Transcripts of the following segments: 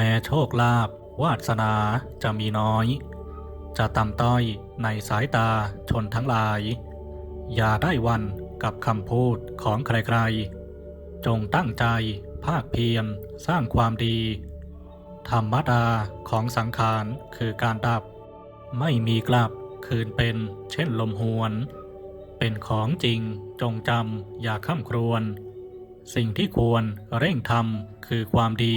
แม้โชคลาภวาสนาจะมีน้อย จะต่ำต้อยในสายตาชนทั้งหลาย อย่าได้วันกับคำพูดของใครๆ จงตั้งใจภาคเพียรสร้างความดี ธรรมดาของสังขารคือการดับ ไม่มีกลับคืนเป็นเช่นลมหวน เป็นของจริงจงจำอย่าข้ามครวน สิ่งที่ควรเร่งทำคือความดี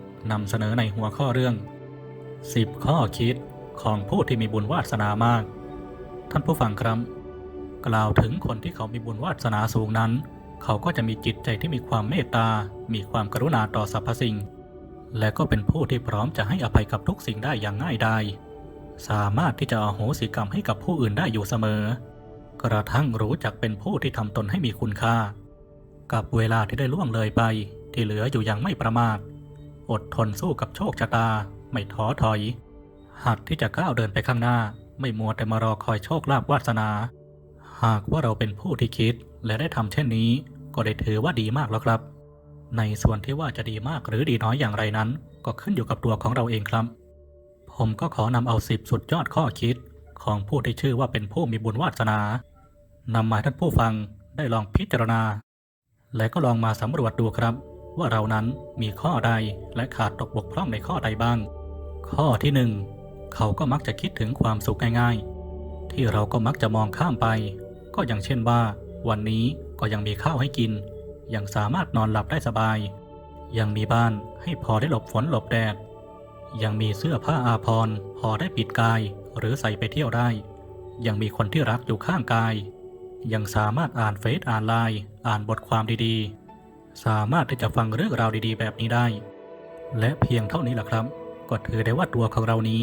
นำเสนอในหัวข้อเรื่อง 10 ข้อคิดของผู้ที่มีบุญวาสนามาก ท่านผู้ฟังครับ กล่าวถึงคนที่เขามีบุญวาสนาสูงนั้น เขาก็จะมีจิตใจที่มีความเมตตา มีความกรุณาต่อสรรพสิ่ง และก็เป็นผู้ที่พร้อมจะให้อภัยกับทุกสิ่งได้อย่างง่ายดายสามารถที่จะอโหสิกรรมให้กับผู้อื่นได้อยู่เสมอ กระทั่งรู้จักเป็นผู้ที่ทำตนให้มีคุณค่า กับเวลาที่ได้ล่วงเลยไป ที่เหลืออยู่อย่างไม่ประมาท อดทนสู้กับโชคชะตา ไม่ท้อถอยหัดที่จะก้าวเดินไปข้างหน้า ไม่มัวแต่มารอคอยโชคลาภวาสนา หากว่าเราเป็นผู้ที่คิดและได้ทำเช่นนี้ ก็ได้ถือว่าดีมากแล้วครับ ในส่วนที่ว่าจะดีมากหรือดีน้อยอย่างไรนั้น ก็ขึ้นอยู่กับตัวของเราเองครับ ผมก็ขอนำเอาสิบสุดยอดข้อคิด ของผู้ที่ชื่อว่าเป็นผู้มีบุญวาสนานำมาให้ท่านผู้ฟังได้ลองพิจารณา และก็ลองมาสำรวจดูครับ ว่าเรานั้นมีข้อใดและขาดตกบกพร่องในข้อใดบ้าง ข้อที่หนึ่งเขาก็มักจะคิดถึงความสุขง่ายๆ ที่เราก็มักจะมองข้ามไป ก็อย่างเช่นว่า วันนี้ก็ยังมีข้าวให้กิน ยังสามารถนอนหลับได้สบาย ยังมีบ้านให้พอได้หลบฝนหลบแดด ยังมีเสื้อผ้าอาภรณ์พอได้ปิดกายหรือใส่ไปเที่ยวได้ ยังมีคนที่รักอยู่ข้างกาย ยังสามารถอ่านเฟซอ่านไลน์อ่านบทความดีๆ สามารถที่จะฟังเรื่องราวดีๆ แบบนี้ได้ และเพียงเท่านี้แหละครับ ก็ถือได้ว่าตัวของเรานี้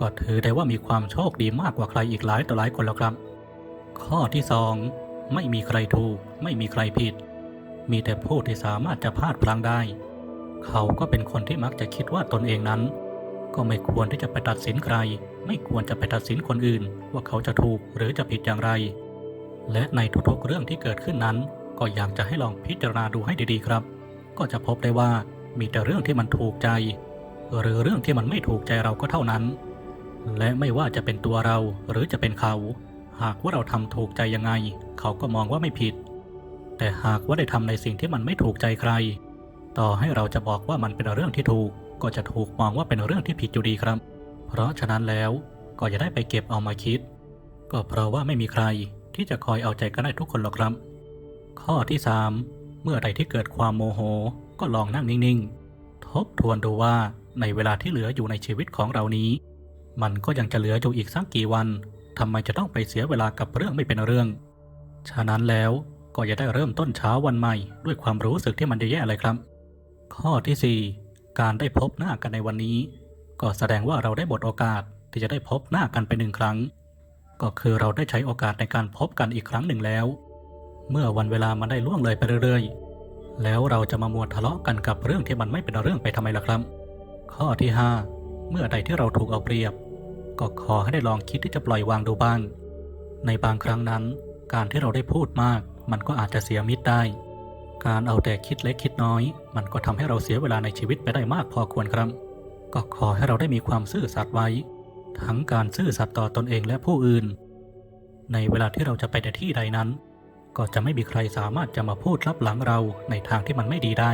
ก็ถือได้ว่ามีความโชคดีมากกว่าใครอีกหลายต่อหลายคนแล้วครับ ข้อที่สองไม่มีใครถูก ไม่มีใครผิด มีแต่ผู้ที่สามารถจะพลาดพลั้งได้ เขาก็เป็นคนที่มักจะคิดว่าตนเองนั้น ก็ไม่ควรที่จะไปตัดสินใคร ไม่ควรจะไปตัดสินคนอื่น ว่าเขาจะถูกหรือจะผิดอย่างไร และในทุกๆเรื่องที่เกิดขึ้นนั้น ก็อยากจะให้ลองพิจารณาดูให้ดีๆครับ ก็จะพบได้ว่ามีแต่เรื่องที่มันถูกใจ หรือเรื่องที่มันไม่ถูกใจเราก็เท่านั้น และไม่ว่าจะเป็นตัวเราหรือจะเป็นเขา หากว่าเราทำถูกใจยังไง เขาก็มองว่าไม่ผิด แต่หากว่าได้ทำในสิ่งที่มันไม่ถูกใจใคร ต่อให้เราจะบอกว่ามันเป็นเรื่องที่ถูก ก็จะถูกมองว่าเป็นเรื่องที่ผิดอยู่ดีครับ เพราะฉะนั้นแล้วก็อย่าได้ไปเก็บเอามาคิด ก็เพราะว่าไม่มีใครที่จะคอยเอาใจกันได้ทุกคนหรอกครับ ข้อที่ 3 เมื่อใดที่เกิดความโมโห ก็ลองนั่งนิ่งๆ ทบทวนดูว่าในเวลาที่เหลืออยู่ในชีวิตของเรานี้ มันก็ยังจะเหลืออยู่อีกสักกี่วันทำไมจะต้องไปเสียเวลากับเรื่องไม่เป็นเรื่อง ฉะนั้นแล้วก็อย่าได้เริ่มต้นเช้าวันใหม่ ด้วยความรู้สึกที่มันแย่ๆเลยครับ ข้อทีสี่4 การได้พบหน้ากันในวันนี้ ก็แสดงว่าเราได้บทโอกาสที่จะได้พบหน้ากันไปหนึ่งครั้ง ก็คือเราได้ใช้โอกาสในการพบกันอีกครั้งหนึ่งแล้ว เมื่อวันเวลามันได้ล่วงเลยไปเรื่อยๆ แล้วเราจะมามัวทะเลาะกันกับเรื่องที่มันไม่เป็นเรื่องไปทำไมล่ะครับ ข้อที่ 5 เมื่อใดที่เราถูกเอาเปรียบ ก็ขอให้ได้ลองคิดที่จะปล่อยวางดูบ้าง ในบางครั้งนั้น การที่เราได้พูดมาก มันก็อาจจะเสียมิตรได้ การเอาแต่คิดเล็กคิดน้อย มันก็ทำให้เราเสียเวลาในชีวิตไปได้มากพอควรครับ ก็ขอให้เราได้มีความซื่อสัตย์ไว้ ทั้งการซื่อสัตย์ต่อตนเองและผู้อื่น ในเวลาที่เราจะไปในที่ใดนั้น ก็จะไม่มีใครสามารถจะมาพูดรับหลังเราในทางที่มันไม่ดีได้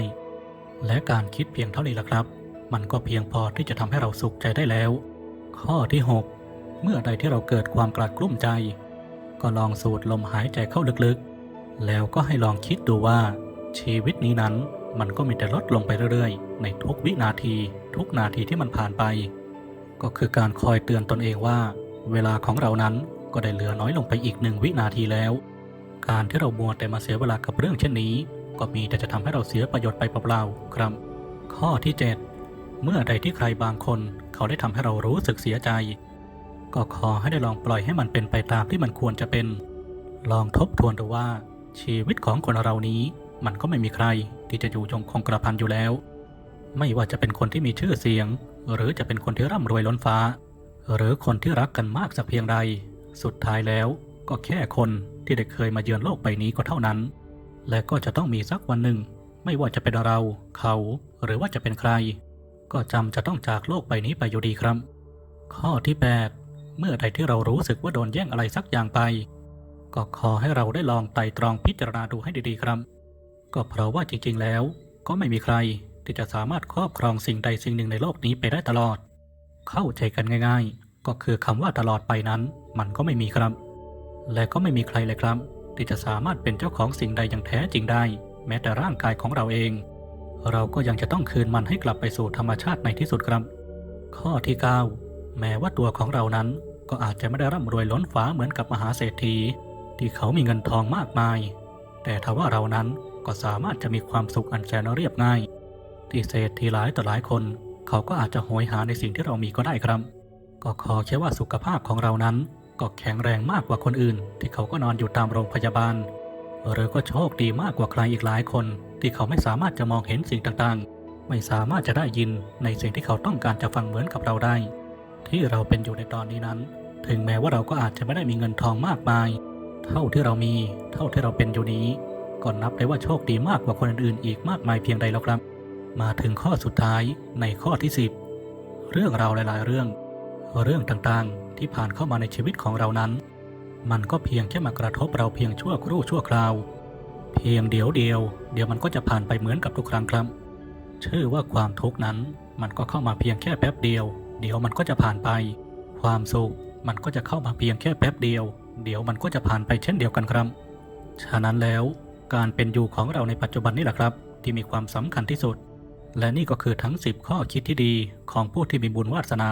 และการคิดเพียงเท่านี้ละครับ มันก็เพียงพอที่จะทำให้เราสุขใจได้แล้ว ข้อที่ 6 เมื่อใดที่เราเกิดความกลัดกลุ้มใจ ก็ลองสูดลมหายใจเข้าลึกๆ แล้วก็ให้ลองคิดดูว่า ชีวิตนี้นั้นมันก็มีแต่ลดลงไปเรื่อยๆ ในทุกวินาที ทุกนาทีที่มันผ่านไป ก็คือการคอยเตือนตนเองว่า เวลาของเรานั้นก็ได้เหลือน้อยลงไปอีกหนึ่งวินาทีแล้ว การที่เรามัวแต่มาเสียเวลากับเรื่องเช่นนี้ ก็มีแต่จะทำให้เราเสียประโยชน์ไปเปล่าๆครับ ข้อที่ 7 เมื่อใดที่ใครบางคน เขาได้ทำให้เรารู้สึกเสียใจ ก็ขอให้ได้ลองปล่อยให้มันเป็นไปตามที่มันควรจะเป็น ลองทบทวนดูว่า ชีวิตของคนเรานี้ มันก็ไม่มีใครที่จะอยู่ยงคงกระพันอยู่แล้ว ไม่ว่าจะเป็นคนที่มีชื่อเสียง หรือจะเป็นคนที่ร่ำรวยล้นฟ้า หรือคนที่รักกันมากสักเพียงใด สุดท้ายแล้ว ก็แค่คนที่ได้เคยมาเยือนโลกใบนี้ก็เท่านั้น และก็จะต้องมีสักวันหนึ่ง ไม่ว่าจะเป็นเรา เขาหรือว่าจะเป็นใคร ก็จำจะต้องจากโลกใบนี้ไปอยู่ดีครับ ข้อที่ 8 เมื่อใดที่เรารู้สึกว่าโดนแย่งอะไรสักอย่างไป ก็ขอให้เราได้ลองไต่ตรองพิจารณาดูให้ดีๆครับ ก็เพราะว่าจริงๆแล้ว ก็ไม่มีใครที่จะสามารถครอบครองสิ่งใดสิ่งหนึ่งในโลกนี้ไปได้ตลอด เข้าใจกันง่าย ๆ ก็คือคำว่าตลอดไปนั้น มันก็ไม่มีครับ และก็ไม่มีใครเลยครับ ที่จะสามารถเป็นเจ้าของสิ่งใดอย่างแท้จริงได้ แม้แต่ร่างกายของเราเอง เราก็ยังจะต้องคืนมันให้กลับไปสู่ธรรมชาติในที่สุดครับ ข้อที่ 9 แม้ว่าตัวของเรานั้นก็อาจจะไม่ได้ร่ำรวยล้นฟ้าเหมือนกับมหาเศรษฐี ที่เขามีเงินทองมากมาย แต่ทว่าเรานั้นก็สามารถจะมีความสุขอันแสนเรียบง่าย ที่เศรษฐีหลายต่อหลายคน เขาก็อาจจะโหยหาในสิ่งที่เรามีก็ได้ครับ ก็ขอแค่ว่าสุขภาพของเรานั้น ก็แข็งแรงมากกว่าคนอื่น ที่เขาก็นอนอยู่ตามโรงพยาบาล หรือก็โชคดีมากกว่าใครอีกหลายคน ที่เขาไม่สามารถจะมองเห็นสิ่งต่างๆ ไม่สามารถจะได้ยินในสิ่งที่เขาต้องการจะฟังเหมือนกับเราได้ ที่เราเป็นอยู่ในตอนนี้นั้น ถึงแม้ว่าเราก็อาจจะไม่ได้มีเงินทองมากมาย เท่าที่เรามี เท่าที่เราเป็นอยู่นี้ก็นับได้ว่าโชคดีมากกว่าคนอื่นๆอีกมากมายเพียงใดแล้วครับ มาถึงข้อสุดท้ายในข้อที่ 10 เรื่องราวหลาย ๆ เรื่อง เรื่องต่างๆ ที่ผ่านเข้ามาในชีวิตของเรานั้น มันก็เพียงแค่มากระทบเราเพียงชั่วครู่ชั่วคราว เพียงเดียวเดียว เดี๋ยวมันก็จะผ่านไปเหมือนกับทุกครั้งครับ ชื่อว่าความทุกข์นั้น มันก็เข้ามาเพียงแค่แป๊บเดียว เดี๋ยวมันก็จะผ่านไป ความสุขมันก็จะเข้ามาเพียงแค่แป๊บเดียว เดี๋ยวมันก็จะผ่านไปเช่นเดียวกันครับ ฉะนั้นแล้วการเป็นอยู่ของเราในปัจจุบันนี่แหละครับ ที่มีความสำคัญที่สุด และนี่ก็คือทั้ง 10 ข้อคิดที่ดีของผู้ที่มีบุญวาสนา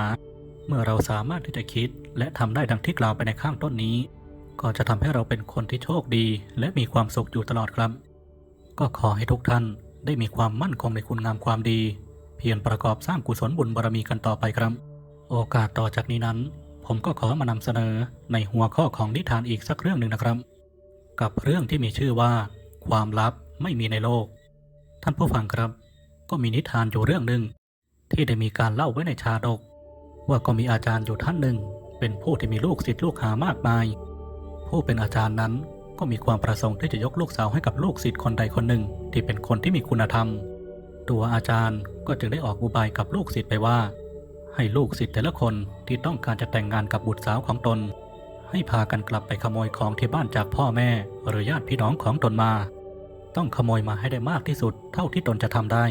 เมื่อเราสามารถที่จะคิดและทำได้ดังที่กล่าวไปในข้างต้นนี้ ก็จะทำให้เราเป็นคนที่โชคดี และมีความสุขอยู่ตลอดครับ ก็ขอให้ทุกท่านได้มีความมั่นคงในคุณงามความดี เพียรประกอบสร้างกุศลบุญบารมีกันต่อไปครับ โอกาสต่อจากนี้นั้น ผมก็ขอมานำเสนอในหัวข้อของนิทานอีกสักเรื่องหนึ่งนะครับ กับเรื่องที่มีชื่อว่า ความลับไม่มีในโลก ท่านผู้ฟังครับ ก็มีนิทานอยู่เรื่องหนึ่งที่ได้มีการเล่าไว้ในชาดก ว่าก็มีอาจารย์อยู่ท่านหนึ่ง เป็นผู้ที่มีลูกศิษย์ลูกหามากมาย ผู้เป็นอาจารย์นั้นก็มีความประสงค์ที่จะยกลูกสาวให้กับลูกศิษย์คนใดคนหนึ่ง ที่เป็นคนที่มีคุณธรรม ตัวอาจารย์ก็จึงได้ออกอุบายกับลูกศิษย์ไปว่า ให้ลูกศิษย์แต่ละคนที่ต้องการจะแต่งงานกับบุตรสาวของตน ให้พากันกลับไปขโมยของที่บ้านจากพ่อแม่หรือญาติพี่น้องของตนมา ต้องขโมยมาให้ได้มากที่สุดเท่าที่ตนจะทำได้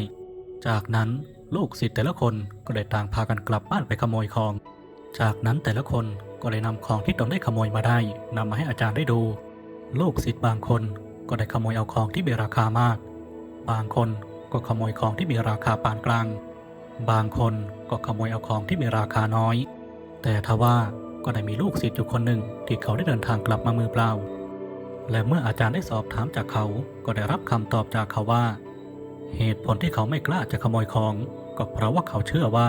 จากนั้น ลูกศิษย์แต่ละคนก็ได้ต่างพากันกลับบ้านไปขโมยของ จากนั้นแต่ละคนก็เลยนำของที่ตนได้ขโมยมาได้นำมาให้อาจารย์ได้ดู ลูกศิษย์บางคนก็ได้ขโมยเอาของที่มีราคามาก บางคนก็ขโมยของที่มีราคาปานกลาง บางคนก็ขโมยเอาของที่มีราคาน้อย แต่ทว่าก็ได้มีลูกศิษย์อยู่คนหนึ่งที่เขาได้เดินทางกลับมามือเปล่า และเมื่ออาจารย์ได้สอบถามจากเขาก็ได้รับคำตอบจากเขาว่า เหตุผลที่เขาไม่กล้าจะขโมยของ ก็เพราะว่าเขาเชื่อว่า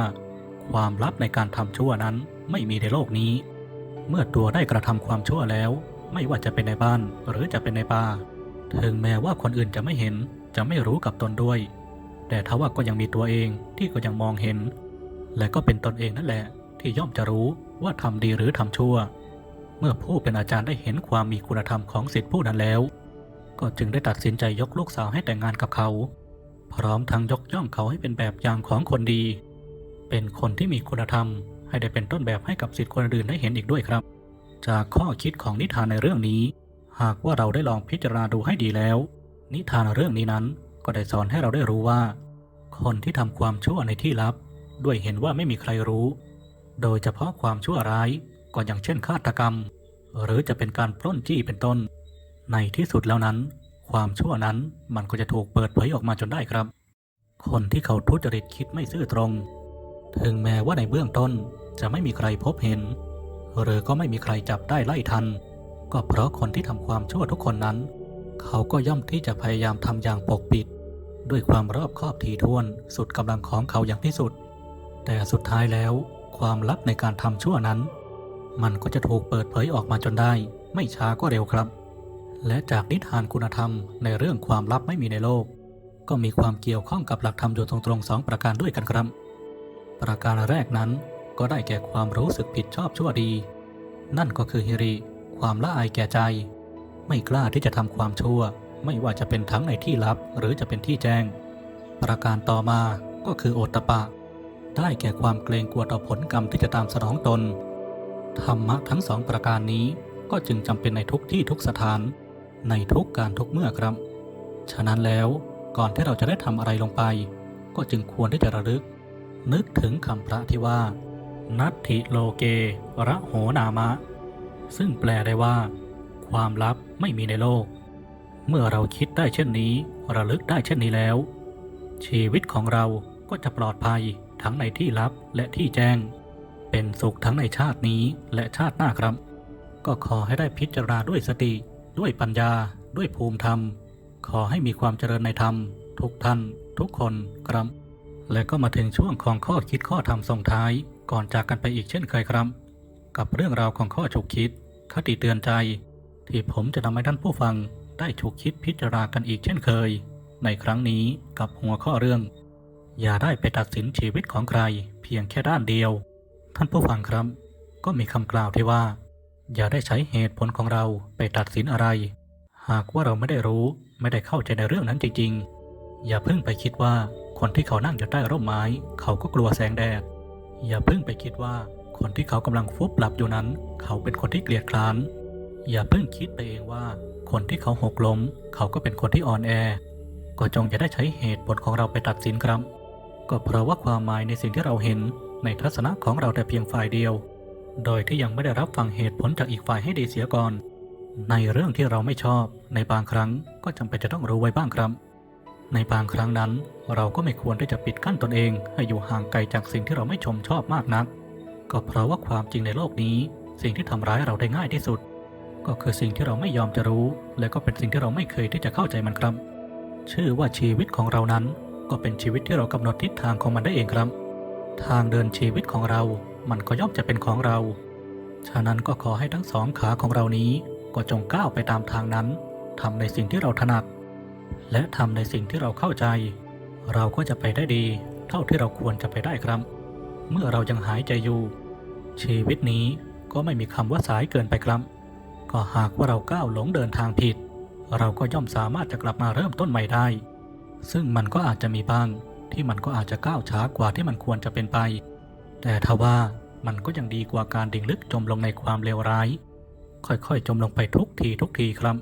ความลับในการทำชั่วนั้นไม่มีในโลกนี้ เมื่อตัวได้กระทำความชั่วแล้ว ไม่ว่าจะเป็นในบ้านหรือจะเป็นในป่าถึงแม้ว่าคนอื่นจะไม่เห็นจะไม่รู้กับตนด้วย แต่ทว่าก็ยังมีตัวเองที่ก็ยังมองเห็น และก็เป็นตนเองนั่นแหละ ที่ย่อมจะรู้ว่าทำดีหรือทำชั่ว เมื่อผู้เป็นอาจารย์ได้เห็นความมีคุณธรรมของศิษย์ผู้นั้นแล้ว ก็จึงได้ตัดสินใจยกลูกสาวให้แต่งงานกับเขา พร้อมทั้งยกย่องเขาให้เป็นแบบอย่างของคนดี เป็นคนที่มีคุณธรรม ให้ได้เป็นต้นแบบให้กับศิษย์คนอื่นได้เห็นอีกด้วยครับ จากข้อคิดของนิทานในเรื่องนี้ หากว่าเราได้ลองพิจารณาดูให้ดีแล้ว นิทานเรื่องนี้นั้นก็ได้สอนให้เราได้รู้ว่า คนที่ทำความชั่วในที่ลับ ด้วยเห็นว่าไม่มีใครรู้ โดยเฉพาะความชั่วร้ายก็อย่างเช่นฆาตกรรม หรือจะเป็นการปล้นจี้เป็นต้น ในที่สุดแล้วนั้น ความชั่วนั้นมันก็จะถูกเปิดเผยออกมาจนได้ครับ คนที่เขาทุจริตคิดไม่ซื่อตรง ถึงแม้ว่าในเบื้องต้นจะไม่มีใครพบเห็น หรือก็ไม่มีใครจับได้ไล่ทัน ก็เพราะคนที่ทำความชั่วทุกคนนั้น เขาก็ย่อมที่จะพยายามทำอย่างปกปิด ด้วยความรอบคอบถี่ถ้วนสุดกำลังของเขาอย่างที่สุด แต่สุดท้ายแล้ว ความลับในการทำชั่วนั้น มันก็จะถูกเปิดเผยออกมาจนได้ ไม่ช้าก็เร็วครับ และจากนิทานคุณธรรมในเรื่องความลับไม่มีในโลก ก็มีความเกี่ยวข้องกับหลักธรรมอยู่ตรงๆสองประการด้วยกันครับ ประการแรกนั้นก็ได้แก่ความรู้สึกผิดชอบชั่วดี นั่นก็คือฮิริ ความละอายแก่ใจ ไม่กล้าที่จะทำความชั่ว ไม่ว่าจะเป็นทั้งในที่ลับหรือจะเป็นที่แจ้ง ประการต่อมาก็คือโอตตปปะ ได้แก่ความเกรงกลัวต่อผลกรรมที่จะตามสนองตน ธรรมะทั้งสองประการนี้ก็จึงจำเป็นในทุกที่ทุกสถาน ในทุกการทุกเมื่อครับ ฉะนั้นแล้วก่อนที่เราจะได้ทำอะไรลงไป ก็จึงควรที่จะระลึก นึกถึงคำพระที่ว่า นัตถิโลเก ระโหนามะ ซึ่งแปลได้ว่า ความลับไม่มีในโลก เมื่อเราคิดได้เช่นนี้ ระลึกได้เช่นนี้แล้ว ชีวิตของเราก็จะปลอดภัยทั้งในที่ลับและที่แจ้ง เป็นสุขทั้งในชาตินี้และชาติหน้าครับ ก็ขอให้ได้พิจารณาด้วยสติ ด้วยปัญญาด้วยภูมิธรรม ขอให้มีความเจริญในธรรม ทุกท่าน ทุกคนครับ และก็มาถึงช่วงของข้อคิดข้อธรรมส่งท้าย ก่อนจากกันไปอีกเช่นเคยครับ กับเรื่องราวของข้อฉุกคิด คติเตือนใจ ที่ผมจะนำให้ท่านผู้ฟังได้ฉุกคิดพิจารณากันอีกเช่นเคย ในครั้งนี้กับหัวข้อเรื่อง อย่าได้ไปตัดสินชีวิตของใคร เพียงแค่ด้านเดียว ท่านผู้ฟังครับ ก็มีคำกล่าวที่ว่า อย่าได้ใช้เหตุผลของเราไปตัดสินอะไร หากว่าเราไม่ได้รู้ไม่ได้เข้าใจในเรื่องนั้นจริงๆ อย่าเพิ่งไปคิดว่าคนที่เขานั่งอยู่ใต้ร่มไม้ เขาก็กลัวแสงแดด อย่าเพิ่งไปคิดว่าคนที่เขากำลังฟุบหลับอยู่นั้น เขาเป็นคนที่เกลียดคร้าน อย่าเพิ่งคิดไปเองว่า คนที่เขาหกล้ม เขาก็เป็นคนที่อ่อนแอ ก็จงอย่าได้ใช้เหตุผลของเราไปตัดสินครับ ก็เพราะว่าความหมายในสิ่งที่เราเห็นในทัศนะของเราแต่เพียงฝ่ายเดียว โดยที่ยังไม่ได้รับฟังเหตุผลจากอีกฝ่ายให้ดีเสียก่อน ในเรื่องที่เราไม่ชอบ ในบางครั้งก็จำเป็นจะต้องรู้ไว้บ้างครับ ในบางครั้งนั้น เราก็ไม่ควรที่จะปิดกั้นตนเอง ให้อยู่ห่างไกลจากสิ่งที่เราไม่ชมชอบมากนัก ก็เพราะว่าความจริงในโลกนี้ สิ่งที่ทำร้ายเราได้ง่ายที่สุด ก็คือสิ่งที่เราไม่ยอมจะรู้ และก็เป็นสิ่งที่เราไม่เคยที่จะเข้าใจมันครับ ชื่อว่าชีวิตของเรานั้น ก็เป็นชีวิตที่เรากำหนดทิศทางของมันได้เองครับ ทางเดินชีวิตของเรา มันก็ย่อมจะเป็นของเรา ฉะนั้นก็ขอให้ทั้งสองขาของเรานี้ก็จงก้าวไปตามทางนั้นทำในสิ่งที่เราถนัด และทำในสิ่งที่เราเข้าใจ เราก็จะไปได้ดี เท่าที่เราควรจะไปได้ครับ เมื่อเรายังหายใจอยู่ ชีวิตนี้ก็ไม่มีคำว่าสายเกินไปครับ ก็หากว่าเราก้าวหลงเดินทางผิด เราก็ย่อมสามารถจะกลับมาเริ่มต้นใหม่ได้ ซึ่งมันก็อาจจะมีบ้างที่มันก็อาจจะก้าวช้ากว่าที่มันควรจะเป็นไป แต่ทว่ามันก็ยังดีกว่าการดิ่งลึกจมลงในความเลวร้าย ค่อยๆ จมลงไปทุกทีทุกทีครับ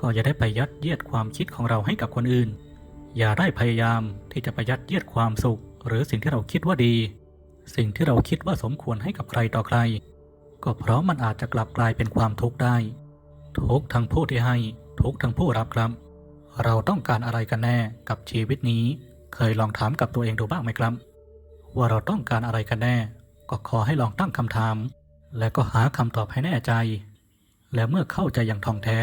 ก็อย่าได้ไปยัดเยียดความคิดของเราให้กับคนอื่น อย่าได้พยายามที่จะไปยัดเยียดความสุข หรือสิ่งที่เราคิดว่าดี สิ่งที่เราคิดว่าสมควรให้กับใครต่อใคร ก็เพราะมันอาจจะกลับกลายเป็นความทุกข์ได้ ทุกทั้งผู้ที่ให้ ทุกทั้งผู้รับครับ เราต้องการอะไรกันแน่กับชีวิตนี้ เคยลองถามกับตัวเองดูบ้างไหมครับ ว่าเราต้องการอะไรกันแน่ ก็ขอให้ลองตั้งคำถาม และก็หาคำตอบให้แน่ใจ และเมื่อเข้าใจอย่างท่องแท้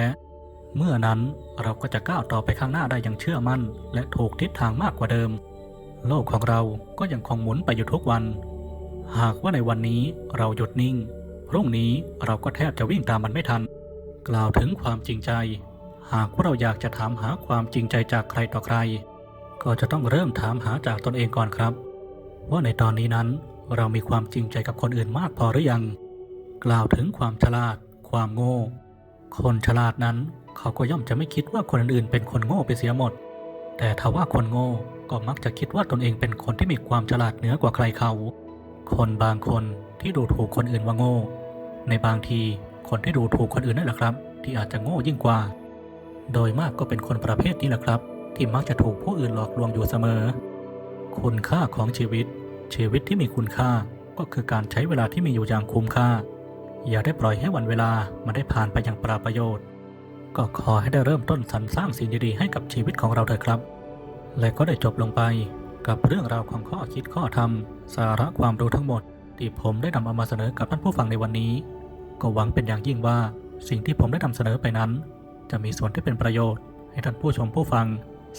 เมื่อนั้นเราก็จะก้าวต่อไปข้างหน้าได้อย่างเชื่อมั่น และถูกทิศทางมากกว่าเดิม โลกของเราก็ยังคงหมุนไปอยู่ทุกวัน หากว่าในวันนี้เราหยุดนิ่ง พรุ่งนี้เราก็แทบจะวิ่งตามมันไม่ทัน กล่าวถึงความจริงใจ หากว่าเราอยากจะถามหาความจริงใจจากใครต่อใคร ก็จะต้องเริ่มถามหาจากตนเองก่อนครับ ว่าในตอนนี้นั้นเรามีความจริงใจกับคนอื่นมากพอหรือยัง กล่าวถึงความฉลาด ความโง่ คนฉลาดนั้นเขาก็ย่อมจะไม่คิดว่าคนอื่นเป็นคนโง่ไปเสียหมด แต่ถ้าว่าคนโง่ก็มักจะคิดว่าตนเองเป็นคนที่มีความฉลาดเหนือกว่าใครเขา คนบางคนที่ดูถูกคนอื่นว่าโง่ ในบางทีคนที่ดูถูกคนอื่นนั่นแหละครับ ที่อาจจะโง่ยิ่งกว่า โดยมากก็เป็นคนประเภทนี้แหละครับ ที่มักจะถูกผู้อื่นหลอกลวงอยู่เสมอ คุณค่าของชีวิต ชีวิตที่มีคุณค่าก็คือการใช้เวลาที่มีอยู่อย่างคุ้มค่า อย่าได้ปล่อยให้วันเวลามันได้ผ่านไปอย่างปราประโยชน์ ก็ขอให้ได้เริ่มต้นสรรสร้างสิ่งดีๆให้กับชีวิตของเราเถอะครับ และก็ได้จบลงไปกับเรื่องราวของข้อคิดข้อธรรม สาระความรู้ทั้งหมด ที่ผมได้นำเอามาเสนอกับท่านผู้ฟังในวันนี้ ก็หวังเป็นอย่างยิ่งว่าสิ่งที่ผมได้นำเสนอไปนั้น จะมีส่วนที่เป็นประโยชน์ ให้ท่านผู้ชมผู้ฟัง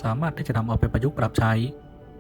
สามารถที่จะนำเอาไปประยุกต์ปรับใช้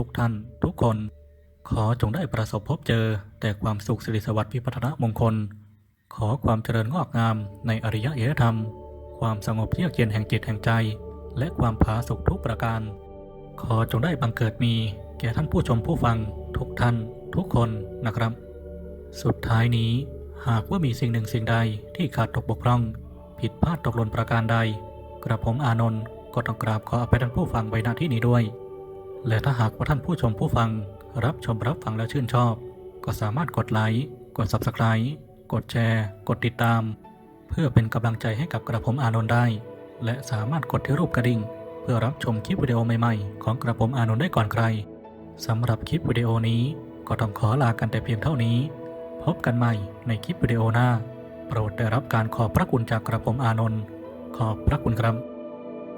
ทุกท่านทุกคน ขอจงได้ประสบพบเจอ แต่ความสุขสิริสวัสดิ์พิพัฒนมงคล ขอความเจริญงอกงามในอริยเอธรรม ความสงบเยือกเย็นแห่งจิตแห่งใจ และความผาสุกทุกประการ ขอจงได้บังเกิดมี แก่ท่านผู้ชมผู้ฟัง ทุกท่าน ทุกคนนะครับ สุดท้ายนี้หากว่ามีสิ่งหนึ่งสิ่งใดที่ขาดตกบกพร่อง ผิดพลาดตกหล่นประการใด กระผมอานนท์ก็ต้องกราบขออภัยท่านผู้ฟังไว้ณที่นี้ด้วย และถ้าหากว่าท่านผู้ชมผู้ฟัง รับชมรับฟังแล้วชื่นชอบ ก็สามารถกดไลค์กด Subscribe กดแชร์ กดติดตาม เพื่อเป็นกำลังใจให้กับกระผมอานนท์ได้ และสามารถกดที่รูปกระดิ่ง เพื่อรับชมคลิปวิดีโอใหม่ๆ ของกระผมอานนท์ได้ก่อนใครสำหรับคลิปวิดีโอนี้ก็ต้องขอลากันแต่เพียงเท่านี้ พบกันใหม่ในคลิปวิดีโอหน้า โปรดได้รับการขอบพระคุณจากกระผมอานนท์ขอบพระคุณครับ